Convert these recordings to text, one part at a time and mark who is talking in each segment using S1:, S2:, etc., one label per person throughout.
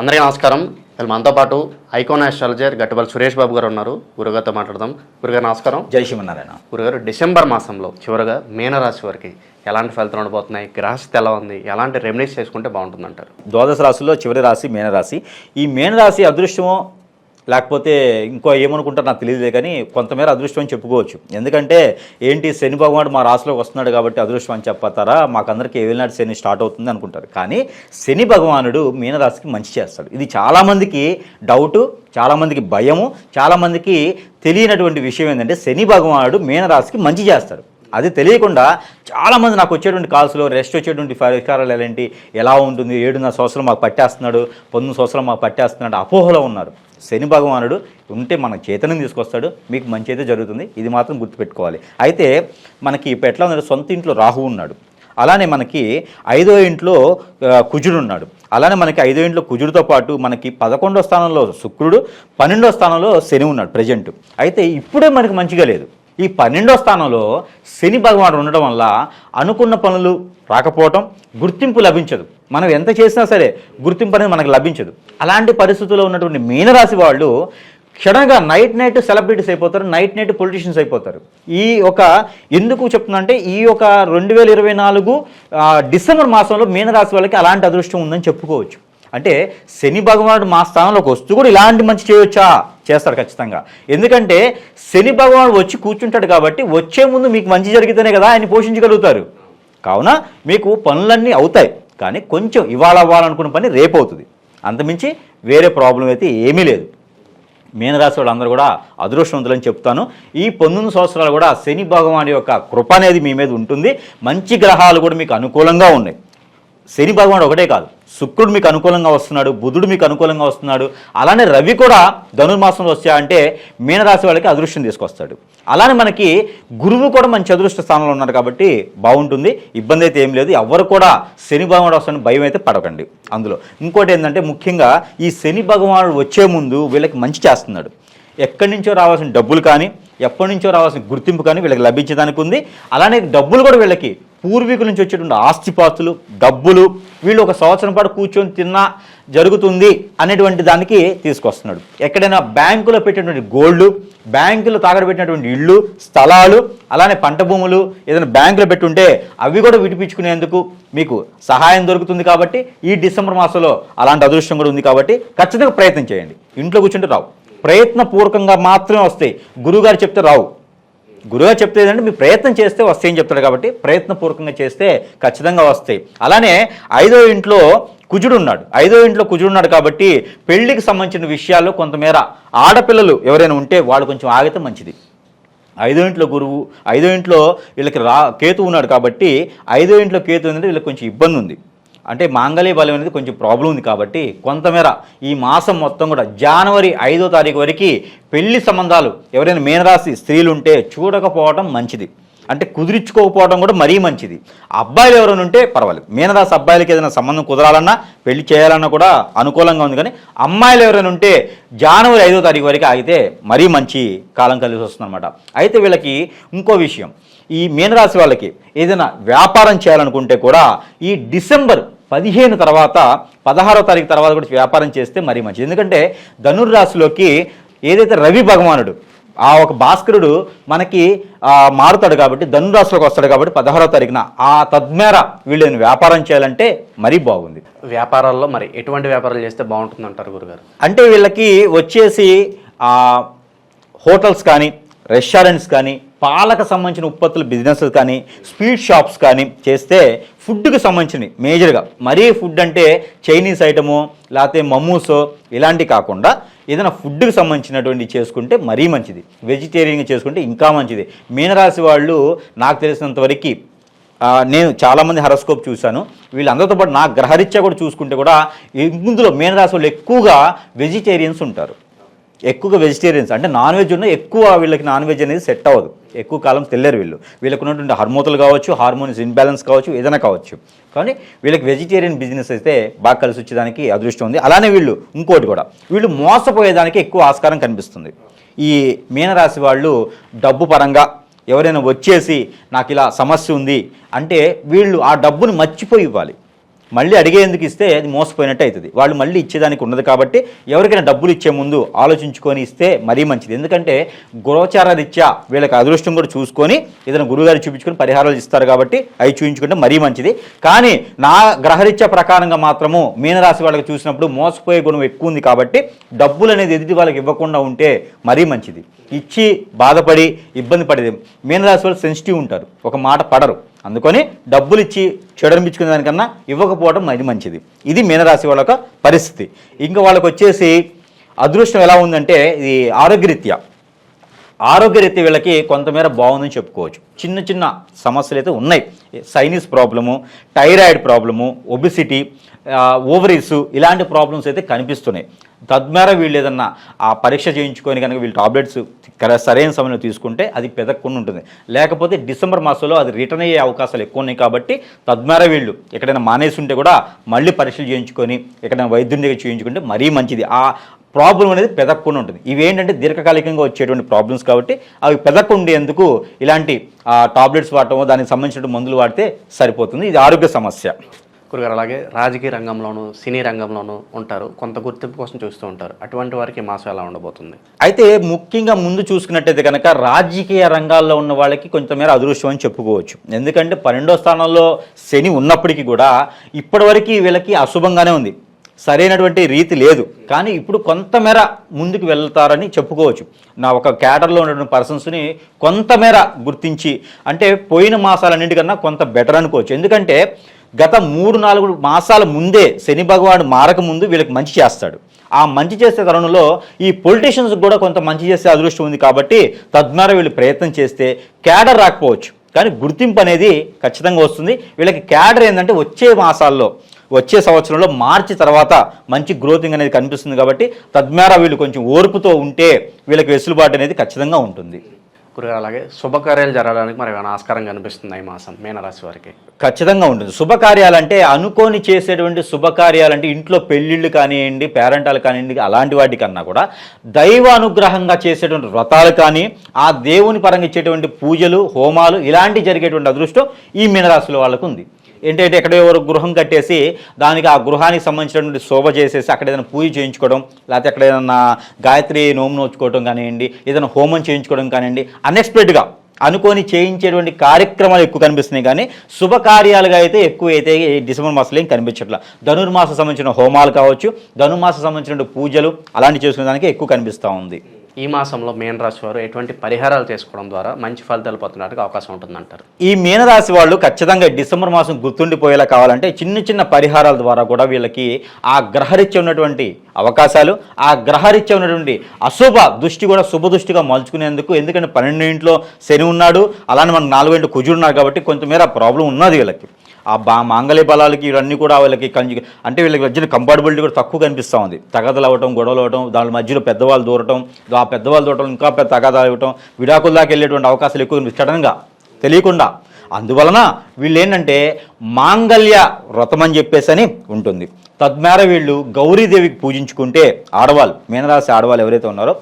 S1: అందరికీ నమస్కారం. వీళ్ళు మనతో పాటు ఐకాన్ ఆస్ట్రాలజర్ గట్టుబల్ సురేష్ బాబు గారు ఉన్నారు. గురుగారితో మాట్లాడదాం. గురుగారు నమస్కారం.
S2: జై శ్రీమన్నారాయణ.
S1: గురుగారు డిసెంబర్ మాసంలో చివరగా మీనరాశి వారికి ఎలాంటి ఫలితాలు ఉండబోతున్నాయి? గ్రహస్థితి ఎలా ఉంది? ఎలాంటి రెమెడీస్ చేసుకుంటే బాగుంటుందంటారు?
S2: ద్వాదశ రాశిలో చివరి రాశి మీనరాశి. ఈ మీనరాశి అదృష్టమో లేకపోతే ఇంకో ఏమనుకుంటారో నాకు తెలియదే కానీ కొంతమేర అదృష్టం అని చెప్పుకోవచ్చు. ఎందుకంటే ఏంటి శని భగవానుడు మా రాశిలోకి వస్తున్నాడు కాబట్టి అదృష్టం అని చెప్పతారా? మాకందరికీ ఏలినాడు శని స్టార్ట్ అవుతుంది అనుకుంటారు. కానీ శని భగవానుడు మీనరాశికి మంచి చేస్తాడు. ఇది చాలామందికి డౌటు చాలామందికి భయము చాలామందికి తెలియనటువంటి విషయం ఏంటంటే శని భగవానుడు మీనరాశికి మంచి చేస్తాడు. అది తెలియకుండా చాలామంది నాకు వచ్చేటువంటి కాల్స్లో రెస్ట్ వచ్చేటువంటి పరిష్కారాలు ఎలాంటి ఎలా ఉంటుంది? ఏడున్నర సంవత్సరం మాకు పట్టేస్తున్నాడు పంతొమ్మిది సంవత్సరం మాకు పట్టేస్తున్నాడు అపోహలో ఉన్నారు. శని భగవానుడు ఉంటే మన చేతనం తీసుకొస్తాడు మీకు మంచి అయితే జరుగుతుంది ఇది మాత్రం గుర్తుపెట్టుకోవాలి. అయితే మనకి ఇప్పుడు ఎట్లా ఉన్నాడు సొంత ఇంట్లో రాహు ఉన్నాడు. అలానే మనకి ఐదో ఇంట్లో కుజుడు ఉన్నాడు. అలానే మనకి ఐదో ఇంట్లో కుజుడితో పాటు మనకి పదకొండో స్థానంలో శుక్రుడు పన్నెండో స్థానంలో శని ఉన్నాడు ప్రజెంట్ అయితే ఇప్పుడే మనకి మంచిగా లేదు. ఈ పన్నెండో స్థానంలో శని భగవానుడు ఉండడం వల్ల అనుకున్న పనులు రాకపోవటం గుర్తింపు లభించదు. మనం ఎంత చేసినా సరే గుర్తింపు అనేది మనకు లభించదు. అలాంటి పరిస్థితుల్లో ఉన్నటువంటి మీనరాశి వాళ్ళు క్షణంగా నైట్ నైట్ సెలబ్రిటీస్ అయిపోతారు నైట్ నైట్ పొలిటీషియన్స్ అయిపోతారు. ఈ ఒక ఎందుకు చెప్తున్నా అంటే ఈ ఒక రెండు వేల ఇరవై నాలుగు డిసెంబర్ మాసంలో మీనరాశి వాళ్ళకి అలాంటి అదృష్టం ఉందని చెప్పుకోవచ్చు. అంటే శని భగవానుడు మా స్థానంలోకి వస్తూ కూడా ఇలాంటి మంచి చేయొచ్చా? చేస్తాడు ఖచ్చితంగా. ఎందుకంటే శని భగవానుడు వచ్చి కూర్చుంటాడు కాబట్టి వచ్చే ముందు మీకు మంచి జరిగితేనే కదా ఆయన పోషించగలుగుతారు. కావున మీకు పనులన్నీ అవుతాయి. కానీ కొంచెం ఇవాళ అవ్వాలనుకున్న పని రేపు అవుతుంది. అంతమించి వేరే ప్రాబ్లం అయితే ఏమీ లేదు. మీనరాశి వాళ్ళందరూ కూడా అదృష్టవంతులని చెప్తాను. ఈ పంతొమ్మిది సంవత్సరాలు కూడా శని భగవాన్ యొక్క కృప అనేది మీ మీద ఉంటుంది. మంచి గ్రహాలు కూడా మీకు అనుకూలంగా ఉన్నాయి. శని భగవానుడు ఒకటే కాదు. శుక్రుడు మీకు అనుకూలంగా వస్తున్నాడు బుధుడు మీకు అనుకూలంగా వస్తున్నాడు. అలానే రవి కూడా ధనుర్మాసంలో వచ్చాయంటే మీనరాశి వాళ్ళకి అదృష్టం తీసుకొస్తాడు. అలానే మనకి గురువు కూడా మంచి అదృష్ట స్థానంలో ఉన్నారు కాబట్టి బాగుంటుంది. ఇబ్బంది అయితే ఏం లేదు. ఎవరు కూడా శని భగవానుడు వస్తున్న భయం అయితే పడకండి అందులో. ఇంకోటి ఏంటంటే ముఖ్యంగా ఈ శని భగవానుడు వచ్చే ముందు వీళ్ళకి మంచి చేస్తున్నాడు. ఎక్కడి నుంచో రావాల్సిన డబ్బులు కానీ ఎప్పటి నుంచో రావాల్సిన గుర్తింపు కానీ వీళ్ళకి లభించడానికి ఉంది. అలానే డబ్బులు కూడా వీళ్ళకి పూర్వీకుల నుంచి వచ్చేటువంటి ఆస్తిపాస్తులు డబ్బులు వీళ్ళు ఒక సంవత్సరం పాటు కూర్చొని తిన్నా జరుగుతుంది అనేటువంటి దానికి తీసుకొస్తున్నాడు. ఎక్కడైనా బ్యాంకులో పెట్టినటువంటి గోల్డ్ బ్యాంకులో తాగడబెట్టినటువంటి ఇళ్ళు స్థలాలు అలానే పంట భూములు ఏదైనా బ్యాంకులో పెట్టుంటే అవి కూడా విడిపించుకునేందుకు మీకు సహాయం దొరుకుతుంది కాబట్టి ఈ డిసెంబర్ మాసంలో అలాంటి అదృష్టం కూడా ఉంది కాబట్టి ఖచ్చితంగా ప్రయత్నం చేయండి. ఇంట్లో కూర్చుంటే రావు. ప్రయత్నపూర్వకంగా మాత్రమే వస్తాయి గురువుగారు చెప్తే రావు. గురువుగారు చెప్తే ఏంటంటే మీ ప్రయత్నం చేస్తే వస్తాయని చెప్తాడు కాబట్టి ప్రయత్నపూర్వకంగా చేస్తే ఖచ్చితంగా వస్తాయి. అలానే ఐదో ఇంట్లో కుజుడు ఉన్నాడు. ఐదో ఇంట్లో కుజుడు ఉన్నాడు కాబట్టి పెళ్ళికి సంబంధించిన విషయాల్లో కొంతమేర ఆడపిల్లలు ఎవరైనా ఉంటే వాళ్ళు కొంచెం ఆగితే మంచిది. ఐదో ఇంట్లో గురువు ఐదో ఇంట్లో వీళ్ళకి రా కేతు ఉన్నాడు కాబట్టి ఐదో ఇంట్లో కేతు అనేది వీళ్ళకి కొంచెం ఇబ్బంది ఉంది. అంటే మాంగళ్య బలం అనేది కొంచెం ప్రాబ్లం ఉంది కాబట్టి కొంతమేర ఈ మాసం మొత్తం కూడా జనవరి ఐదో తారీఖు వరకు పెళ్ళి సంబంధాలు ఎవరైనా మీనరాశి స్త్రీలు ఉంటే చూడకపోవడం మంచిది. అంటే కుదిరించుకోకపోవడం కూడా మరీ మంచిది. అబ్బాయిలు ఎవరైనా ఉంటే పర్వాలేదు. మీనరాశి అబ్బాయిలకి ఏదైనా సంబంధం కుదరాలన్నా పెళ్ళి చేయాలన్నా కూడా అనుకూలంగా ఉంది కానీ అమ్మాయిలు ఎవరైనా ఉంటే జనవరి ఐదో తారీఖు వరకు ఆగితే మరీ మంచి కాలం కలిసి వస్తుందన్నమాట. అయితే వీళ్ళకి ఇంకో విషయం. ఈ మీనరాశి వాళ్ళకి ఏదైనా వ్యాపారం చేయాలనుకుంటే కూడా ఈ డిసెంబర్ పదిహేను తర్వాత పదహారో తారీఖు తర్వాత కూడా వ్యాపారం చేస్తే మరీ మంచిది. ఎందుకంటే ధనుర్రాశిలోకి ఏదైతే రవి భగవానుడు ఆ ఒక భాస్కరుడు మనకి మారుతాడు కాబట్టి ధనురాశిలోకి వస్తాడు కాబట్టి పదహారో తారీఖున ఆ తద్మేర వీళ్ళని వ్యాపారం చేయాలంటే మరీ బాగుంది.
S1: వ్యాపారాల్లో మరి ఎటువంటి వ్యాపారాలు చేస్తే బాగుంటుంది అంటారు గురుగారు?
S2: అంటే వీళ్ళకి వచ్చేసి హోటల్స్ కానీ రెస్టారెంట్స్ కానీ పాలకు సంబంధించిన ఉత్పత్తుల బిజినెస్ కానీ స్వీట్ షాప్స్ కానీ చేస్తే ఫుడ్కి సంబంధించినవి మేజర్గా. మరీ ఫుడ్ అంటే చైనీస్ ఐటము లేకపోతే మమ్మూసో ఇలాంటివి కాకుండా ఏదైనా ఫుడ్కి సంబంధించినటువంటి చేసుకుంటే మరీ మంచిది. వెజిటేరియన్ చేసుకుంటే ఇంకా మంచిది. మీనరాశి వాళ్ళు నాకు తెలిసినంతవరకు నేను చాలామంది హరస్కోప్ చూశాను. వీళ్ళందరితో పాటు నా గ్రహరీత్యా కూడా చూసుకుంటే కూడా ఇందులో మీనరాశి వాళ్ళు ఎక్కువగా వెజిటేరియన్స్ ఉంటారు. ఎక్కువగా వెజిటేరియన్స్ అంటే నాన్ వెజ్ ఉన్న ఎక్కువ వీళ్ళకి నాన్ వెజ్ అనేది సెట్ అవ్వదు. ఎక్కువ కాలం తెల్లరు వీళ్ళు. వీళ్ళకు ఉన్నటువంటి హార్మోన్లు కావచ్చు హార్మోన్స్ ఇన్బ్యాలెన్స్ కావచ్చు ఏదైనా కావచ్చు. కానీ వీళ్ళకి వెజిటేరియన్ బిజినెస్ అయితే బాగా కలిసి వచ్చేదానికి అదృష్టం ఉంది. అలానే వీళ్ళు ఇంకోటి కూడా. వీళ్ళు మోసపోయేదానికి ఎక్కువ ఆస్కారం కనిపిస్తుంది. ఈ మీనరాశి వాళ్ళు డబ్బు పరంగా ఎవరైనా వచ్చేసి నాకు ఇలా సమస్య ఉంది అంటే వీళ్ళు ఆ డబ్బుని మర్చిపోయి ఇవ్వాలి. మళ్ళీ అడిగేందుకు ఇస్తే అది మోసపోయినట్టు అవుతుంది. వాళ్ళు మళ్ళీ ఇచ్చేదానికి ఉన్నది కాబట్టి ఎవరికైనా డబ్బులు ఇచ్చే ముందు ఆలోచించుకొని ఇస్తే మరీ మంచిది. ఎందుకంటే గోచార రీత్యా వీళ్ళకి అదృష్టం కూడా చూసుకొని ఏదైనా గురువుగారు చూపించుకొని పరిహారాలు ఇస్తారు కాబట్టి అవి చూపించుకుంటే మరీ మంచిది. కానీ నా గ్రహరీత్యా ప్రకారంగా మాత్రము మీనరాశి వాళ్ళకి చూసినప్పుడు మోసపోయే గుణం ఎక్కువ ఉంది కాబట్టి డబ్బులు అనేది ఎదుటి వాళ్ళకి ఇవ్వకుండా ఉంటే మరీ మంచిది. ఇచ్చి బాధపడి ఇబ్బంది పడేది. మీనరాశి వాళ్ళు సెన్సిటివ్ ఉంటారు. ఒక మాట పడరు. అందుకని డబ్బులు ఇచ్చి చెడనిపించుకునే దానికన్నా ఇవ్వకపోవడం అది మంచిది. ఇది మీనరాశి వాళ్ళ పరిస్థితి. ఇంకా వాళ్ళకి వచ్చేసి అదృష్టం ఎలా ఉందంటే ఇది ఆరోగ్యరీత్యా. ఆరోగ్యరీత్యా వీళ్ళకి కొంతమేర బాగుందని చెప్పుకోవచ్చు. చిన్న చిన్న సమస్యలు అయితే ఉన్నాయి. Sinus problem thyroid problem obesity ovaries ఇలాంటి ప్రాబ్లమ్స్ అయితే కనిపిస్తున్నాయి. తద్వారా వీళ్ళు ఏదన్నా ఆ పరీక్ష చేయించుకొని కనుక వీళ్ళు టాబ్లెట్స్ సరైన సమయంలో తీసుకుంటే అది పెదక్కుండా ఉంటుంది. లేకపోతే డిసెంబర్ మాసంలో అది రిటర్న్ అయ్యే అవకాశాలు ఎక్కువ ఉన్నాయి కాబట్టి తద్వారా వీళ్ళు ఎక్కడైనా మానేసి ఉంటే కూడా మళ్ళీ పరీక్షలు చేయించుకొని ఎక్కడైనా వైద్యుని దగ్గర చేయించుకుంటే మరీ మంచిది. ఆ ప్రాబ్లం అనేది పెదక్కుండా ఉంటుంది. ఇవి ఏంటంటే దీర్ఘకాలికంగా వచ్చేటువంటి ప్రాబ్లమ్స్ కాబట్టి అవి పెదక్కుండేందుకు ఇలాంటి టాబ్లెట్స్ వాడటం దానికి సంబంధించిన మందులు వాడితే సరిపోతుంది. ఇది ఆరోగ్య సమస్య.
S1: గురుగారు అలాగే రాజకీయ రంగంలోనూ సినీ రంగంలోనూ ఉంటారు. కొంత గుర్తింపు కోసం చూస్తూ ఉంటారు. అటువంటి వారికి మాసం ఎలా ఉండబోతుంది?
S2: అయితే ముఖ్యంగా ముందు చూసుకున్నట్టయితే కనుక రాజకీయ రంగాల్లో ఉన్న వాళ్ళకి కొంతమేర అదృష్టం అని చెప్పుకోవచ్చు. ఎందుకంటే పన్నెండో స్థానంలో శని ఉన్నప్పటికీ కూడా ఇప్పటివరకు వీళ్ళకి అశుభంగానే ఉంది. సరైనటువంటి రీతి లేదు. కానీ ఇప్పుడు కొంతమేర ముందుకు వెళ్తారని చెప్పుకోవచ్చు. నా ఒక క్యాడర్లో ఉన్నటువంటి పర్సన్స్ని కొంతమేర గుర్తించి అంటే పోయిన మాసాలన్నింటికన్నా కొంత బెటర్ అనుకోవచ్చు. ఎందుకంటే గత మూడు నాలుగు మాసాల ముందే శని భగవానుడు మారక ముందు వీళ్ళకి మంచి చేస్తాడు. ఆ మంచి చేసే తరుణంలో ఈ పొలిటీషియన్స్ కూడా కొంత మంచి చేసే అదృష్టం ఉంది కాబట్టి తద్వారా వీళ్ళు ప్రయత్నం చేస్తే క్యాడర్ రాకపోవచ్చు. కానీ గుర్తింపు అనేది ఖచ్చితంగా వస్తుంది. వీళ్ళకి క్యాడర్ ఏంటంటే వచ్చే మాసాల్లో వచ్చే సంవత్సరంలో మార్చి తర్వాత మంచి గ్రోతింగ్ అనేది కనిపిస్తుంది కాబట్టి తద్వారా వీళ్ళు కొంచెం ఓర్పుతో ఉంటే వీళ్ళకి వెసులుబాటు అనేది ఖచ్చితంగా ఉంటుంది.
S1: గురుగారు అలాగే శుభకార్యాలు జరగడానికి మరి ఏమైనా ఆస్కారం కనిపిస్తుంది ఈ మాసం మీనరాశి వారికి?
S2: ఖచ్చితంగా ఉంటుంది. శుభకార్యాలంటే అనుకోని చేసేటువంటి శుభకార్యాలంటే ఇంట్లో పెళ్ళిళ్ళు కానివ్వండి పేరెంటాలు కానివ్వండి అలాంటి వాటి కన్నా కూడా దైవ అనుగ్రహంగా చేసేటువంటి వ్రతాలు కానీ ఆ దేవుని పరంగా ఇచ్చేటువంటి పూజలు హోమాలు ఇలాంటి జరిగేటువంటి అదృష్టం ఈ మీనరాశుల వాళ్ళకు ఉంది. ఏంటంటే ఎక్కడో ఎవరు గృహం కట్టేసి దానికి ఆ గృహానికి సంబంధించినటువంటి శోభ చేసేసి అక్కడ ఏదైనా పూజ చేయించుకోవడం లేకపోతే అక్కడ ఏదైనా గాయత్రి నోము నోచుకోవడం కానివ్వండి ఏదైనా హోమం చేయించుకోవడం కానివ్వండి అన్ఎక్స్పెక్టెడ్గా అనుకొని చేయించేటువంటి కార్యక్రమాలు ఎక్కువ కనిపిస్తున్నాయి కానీ శుభకార్యాలుగా అయితే ఎక్కువ అయితే ఈ డిసెంబర్ మాసంలో ఏం కనిపించట్లా. ధనుర్మాసం సంబంధించిన హోమాలు కావచ్చు ధనుర్మాసం సంబంధించిన పూజలు అలాంటివి చేసుకునే దానికి ఎక్కువ కనిపిస్తూ ఉంది.
S1: ఈ మాసంలో మీనరాశి వారు ఎటువంటి పరిహారాలు చేసుకోవడం ద్వారా మంచి ఫలితాలు పొందడానికి అవకాశం ఉంటుందంటారు?
S2: ఈ మీనరాశి వాళ్ళు ఖచ్చితంగా డిసెంబర్ మాసం గుర్తుండిపోయేలా కావాలంటే చిన్న చిన్న పరిహారాల ద్వారా కూడా వీళ్ళకి ఆ గ్రహరీత్య ఉన్నటువంటి అవకాశాలు ఆ గ్రహరీత్య ఉన్నటువంటి అశుభ దృష్టి కూడా శుభ దృష్టిగా మలుచుకునేందుకు ఎందుకంటే పన్నెండు ఇంట్లో శని ఉన్నాడు అలానే మనకు నాలుగు ఇంట్లో కుజుడు ఉన్నారు కాబట్టి కొంతమేర ప్రాబ్లం ఉన్నది వీళ్ళకి. ఆ బా మాంగళ్య బలాలకి ఇవన్నీ కూడా వీళ్ళకి కంజు అంటే వీళ్ళకి మధ్యన కంఫర్టబిలిటీ కూడా తక్కువ కనిపిస్తూ ఉంది. తగదలు అవ్వటం గొడవలు అవ్వటం దాని మధ్యలో పెద్దవాళ్ళు దూరటం ఆ పెద్దవాళ్ళు దూరటం ఇంకా పెద్ద తగాదాలు ఇవ్వటం విడాకుల దాకా వెళ్ళేటువంటి అవకాశాలు ఎక్కువ కనిపిస్తాయి. సడన్గా తెలియకుండా. అందువలన వీళ్ళు ఏంటంటే మాంగళ్య వ్రతం అని చెప్పేసి అని ఉంటుంది. తద్మేర వీళ్ళు గౌరీదేవికి పూజించుకుంటే ఆడవాళ్ళు మీనరాశి ఆడవాళ్ళు ఎవరైతే ఉన్నారో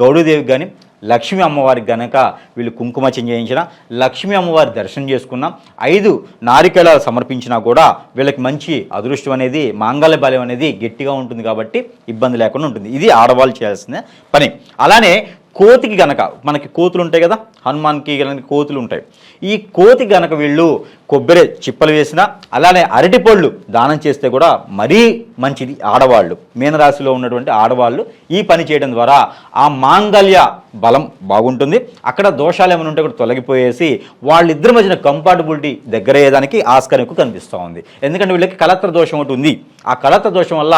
S2: గౌరీదేవికి కానీ లక్ష్మీ అమ్మవారికి గనక వీళ్ళు కుంకుమచం చేయించిన లక్ష్మీ అమ్మవారి దర్శనం చేసుకున్నాం ఐదు నారికేళ సమర్పించినా కూడా వీళ్ళకి మంచి అదృష్టం అనేది మాంగళ్య బలం అనేది గట్టిగా ఉంటుంది కాబట్టి ఇబ్బంది లేకుండా ఉంటుంది. ఇది ఆడవాళ్ళు చేయాల్సిన పని. అలానే కోతికి గనక మనకి కోతులు ఉంటాయి కదా హనుమాన్కి గనక కోతులు ఉంటాయి. ఈ కోతి గనక వీళ్ళు కొబ్బరి చిప్పలు వేసినా అలానే అరటిపళ్ళు దానం చేస్తే కూడా మరీ మంచిది ఆడవాళ్ళు. మీనరాశిలో ఉన్నటువంటి ఆడవాళ్ళు ఈ పని చేయడం ద్వారా ఆ మాంగల్య బలం బాగుంటుంది. అక్కడ దోషాలు ఏమైనా ఉంటే కూడా తొలగిపోయేసి వాళ్ళిద్దరి మధ్యన కంపాటబిలిటీ దగ్గర అయ్యేదానికి ఆస్కారం ఎక్కువ కనిపిస్తూ ఉంది. ఎందుకంటే వీళ్ళకి కలత్ర దోషం ఒకటి ఉంది. ఆ కలత్ర దోషం వల్ల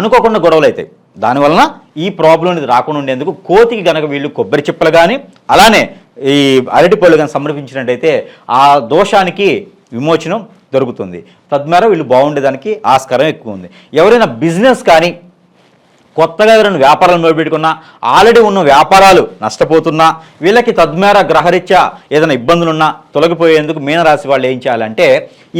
S2: అనుకోకుండా గొడవలు అవుతాయి. దానివలన ఈ ప్రాబ్లం అనేది రాకుండా ఉండేందుకు కోతికి గనక వీళ్ళు కొబ్బరి చిప్పలు కానీ అలానే ఈ అరటి పళ్ళు కానీ సమర్పించినట్టయితే ఆ దోషానికి విమోచనం దొరుకుతుంది. తద్వారా వీళ్ళు బాగుండేదానికి ఆస్కారం ఎక్కువ ఉంది. ఎవరైనా బిజినెస్ కానీ కొత్తగా ఎవరైనా వ్యాపారాలు మొదలుపెట్టుకున్నా ఆల్రెడీ ఉన్న వ్యాపారాలు నష్టపోతున్నా వీళ్ళకి తద్మేర గ్రహరీత్యా ఏదైనా ఇబ్బందులున్నా తొలగిపోయేందుకు మీనరాశి వాళ్ళు ఏం చేయాలంటే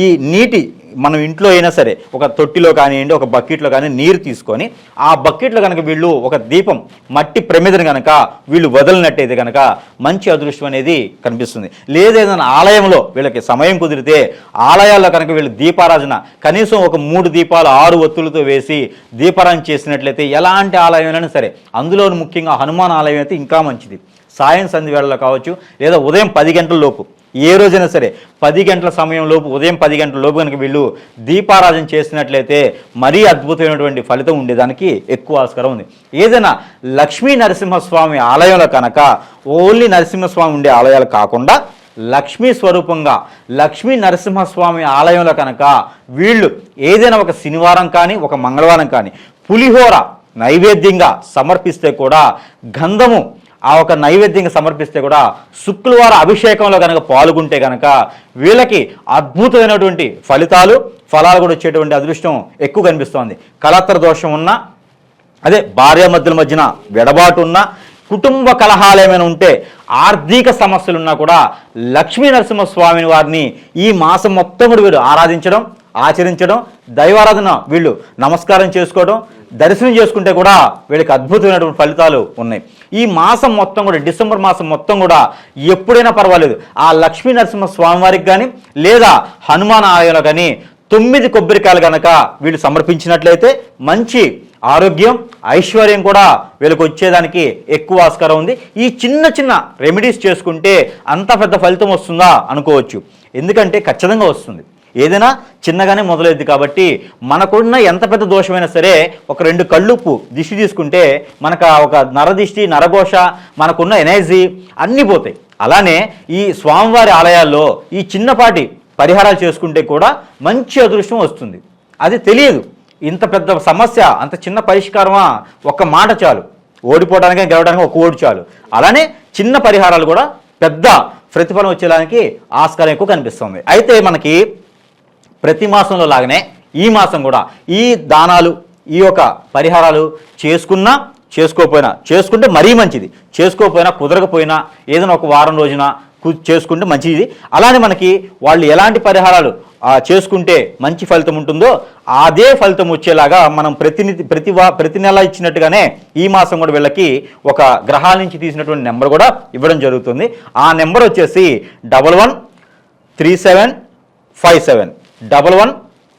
S2: ఈ నీటి మనం ఇంట్లో అయినా సరే ఒక తొట్టిలో కానివ్వండి ఒక బకెట్లో కానీ నీరు తీసుకొని ఆ బకెట్లో కనుక వీళ్ళు ఒక దీపం మట్టి ప్రమిదను కనుక వీళ్ళు వదిలినట్టయితే కనుక మంచి అదృష్టం అనేది కనిపిస్తుంది. లేదేదైనా ఆలయంలో వీళ్ళకి సమయం కుదిరితే ఆలయాల్లో కనుక వీళ్ళు దీపారాధన కనీసం ఒక మూడు దీపాలు ఆరు ఒత్తులతో వేసి దీపారాధన చేసినట్లయితే ఎలాంటి ఆలయమైనా సరే అందులో ముఖ్యంగా హనుమాన్ ఆలయం అయితే ఇంకా మంచిది. సాయం సంధి వేళలో కావచ్చు లేదా ఉదయం పది గంటల లోపు. ఏ రోజైనా సరే పది గంటల సమయం లోపు ఉదయం పది గంటల లోపు కనుక వీళ్ళు దీపారాధన చేసినట్లయితే మరీ అద్భుతమైనటువంటి ఫలితం ఉండేదానికి ఎక్కువ ఆస్కారం ఉంది. ఏదైనా లక్ష్మీ నరసింహస్వామి ఆలయంలో కనుక ఓన్లీ నరసింహస్వామి ఉండే ఆలయాలు కాకుండా లక్ష్మీ స్వరూపంగా లక్ష్మీ నరసింహస్వామి ఆలయంలో కనుక వీళ్ళు ఏదైనా ఒక శనివారం కానీ ఒక మంగళవారం కానీ పులిహోర నైవేద్యంగా సమర్పిస్తే కూడా గంధము ఆ ఒక నైవేద్యంగా సమర్పిస్తే కూడా శుక్రవార అభిషేకంలో కనుక పాల్గొంటే కనుక వీళ్ళకి అద్భుతమైనటువంటి ఫలితాలు ఫలాలు కూడా వచ్చేటువంటి అదృష్టం ఎక్కువ కనిపిస్తోంది. కలత్ర దోషం ఉన్నా అదే భార్య మధ్యల మధ్యన వెడబాటు ఉన్నా కుటుంబ కలహాలు ఏమైనా ఉంటే ఆర్థిక సమస్యలు ఉన్నా కూడా లక్ష్మీ నరసింహస్వామిని వారిని ఈ మాసం మొత్తం కూడా వీళ్ళు ఆరాధించడం ఆచరించడం దైవారాధన వీళ్ళు నమస్కారం చేసుకోవడం దర్శనం చేసుకుంటే కూడా వీళ్ళకి అద్భుతమైనటువంటి ఫలితాలు ఉన్నాయి. ఈ మాసం మొత్తం కూడా డిసెంబర్ మాసం మొత్తం కూడా ఎప్పుడైనా పర్వాలేదు. ఆ లక్ష్మీ నరసింహ స్వామివారికి కానీ లేదా హనుమాన్ ఆలయంలో కానీ తొమ్మిది కొబ్బరికాయలు కనుక వీళ్ళు సమర్పించినట్లయితే మంచి ఆరోగ్యం ఐశ్వర్యం కూడా వీళ్ళకి వచ్చేదానికి ఎక్కువ ఆస్కారం ఉంది. ఈ చిన్న చిన్న రెమెడీస్ చేసుకుంటే అంత పెద్ద ఫలితం వస్తుందా అనుకోవచ్చు. ఎందుకంటే ఖచ్చితంగా వస్తుంది. ఏదైనా చిన్నగానే మొదలైద్ది కాబట్టి మనకున్న ఎంత పెద్ద దోషమైనా సరే ఒక రెండు కళ్ళుప్పు దిష్టి తీసుకుంటే మనకు ఒక నరదిష్టి నరఘోష మనకున్న ఎనర్జీ అన్నీ పోతాయి. అలానే ఈ స్వామివారి ఆలయాల్లో ఈ చిన్నపాటి పరిహారాలు చేసుకుంటే కూడా మంచి అదృష్టం వస్తుంది. అది తెలియదు. ఇంత పెద్ద సమస్య అంత చిన్న పరిష్కారమా? ఒక్క మాట చాలు. ఓడిపోవడానికి గెలవడానికి ఒక ఓడి చాలు. అలానే చిన్న పరిహారాలు కూడా పెద్ద ప్రతిఫలం వచ్చేదానికి ఆస్కారం ఎక్కువ కనిపిస్తుంది. అయితే మనకి ప్రతి మాసంలో లాగానే ఈ మాసం కూడా ఈ దానాలు ఈ యొక్క పరిహారాలు చేసుకున్నా చేసుకోకపోయినా చేసుకుంటే మరీ మంచిది. చేసుకోకపోయినా కుదరకపోయినా ఏదైనా ఒక వారం రోజున చేసుకుంటే మంచిది. అలానే మనకి వాళ్ళు ఎలాంటి పరిహారాలు చేసుకుంటే మంచి ఫలితం ఉంటుందో అదే ఫలితం వచ్చేలాగా మనం ప్రతినిధి ప్రతి వా ప్రతి నెల ఇచ్చినట్టుగానే ఈ మాసం కూడా వీళ్ళకి ఒక గ్రహాల నుంచి తీసినటువంటి నెంబర్ కూడా ఇవ్వడం జరుగుతుంది. ఆ నెంబర్ వచ్చేసి double one three seven five seven. Double one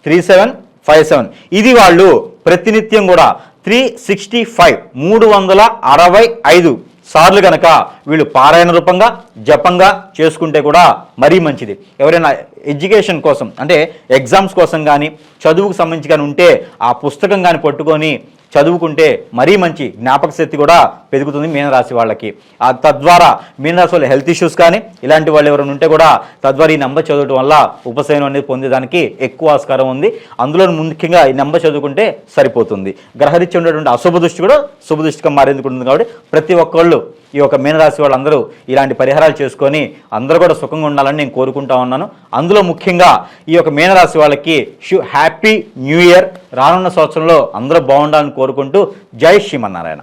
S2: three seven five seven ఇది వాళ్ళు ప్రతినిత్యం కూడా త్రీ సిక్స్టీ ఫైవ్ మూడు వందల అరవై ఐదు సార్లు కనుక వీళ్ళు పారాయణ రూపంగా జపంగా చేసుకుంటే కూడా మరీ మంచిది. ఎవరైనా ఎడ్యుకేషన్ కోసం అంటే ఎగ్జామ్స్ కోసం కానీ చదువుకు సంబంధించి కానీ ఉంటే ఆ పుస్తకం కానీ పట్టుకొని చదువుకుంటే మరీ మంచి జ్ఞాపక శక్తి కూడా పెరుగుతుంది మీనరాశి వాళ్ళకి. తద్వారా మీనరాశి వాళ్ళ హెల్త్ ఇష్యూస్ కానీ ఇలాంటి వాళ్ళు ఎవరైనా ఉంటే కూడా తద్వారా ఈ నెంబర్ చదవడం వల్ల ఉపశమనం అనేది పొందేదానికి ఎక్కువ ఆస్కారం ఉంది. అందులో ముఖ్యంగా ఈ నెంబర్ చదువుకుంటే సరిపోతుంది. గ్రహరీత్య ఉండేటువంటి అశుభ దృష్టి కూడా శుభ దృష్టిగా మారేందుకు ఉంటుంది కాబట్టి ప్రతి ఒక్కళ్ళు ఈ యొక్క మీనరాశి వాళ్ళందరూ ఇలాంటి పరిహారాలు చేసుకొని అందరూ కూడా సుఖంగా ఉండాలని నేను కోరుకుంటా ఉన్నాను. అందులో ముఖ్యంగా ఈ యొక్క మీనరాశి వాళ్ళకి షూ హ్యాపీ న్యూ ఇయర్ రానున్న సంవత్సరంలో అందరూ బాగుండాలని కోరుకుంటూ జై శ్రీమన్నారాయణ.